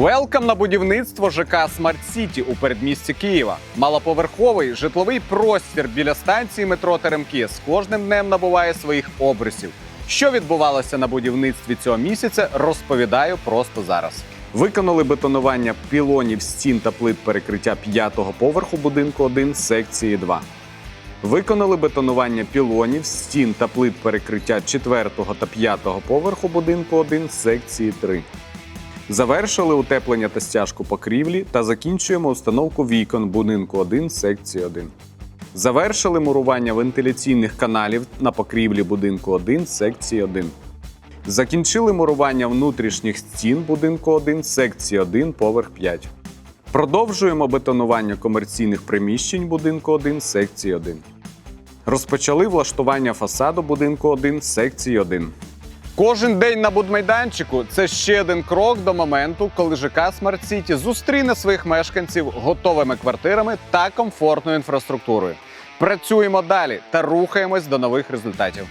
Вилкам на будівництво ЖК Смарт Сіті у передмісті Києва. Малоповерховий житловий простір біля станції метро Теремки з кожним днем набуває своїх обрисів. Що відбувалося на будівництві цього місяця, розповідаю просто зараз. Виконали бетонування пілонів стін та плит перекриття п'ятого поверху будинку 1 секції 2. Виконали бетонування пілонів, стін та плит перекриття 4 та 5 поверху будинку 1 секції 3. Завершили утеплення та стяжку покрівлі та закінчуємо установку вікон будинку 1 секції 1. Завершили мурування вентиляційних каналів на покрівлі будинку 1 секції 1. Закінчили мурування внутрішніх стін будинку 1 секції 1 поверх 5. Продовжуємо бетонування комерційних приміщень будинку 1 секції 1. Розпочали влаштування фасаду будинку 1 секції 1. Кожен день на будмайданчику це ще один крок до моменту, коли ЖК Смарт Сіті зустріне своїх мешканців готовими квартирами та комфортною інфраструктурою. Працюємо далі та рухаємось до нових результатів.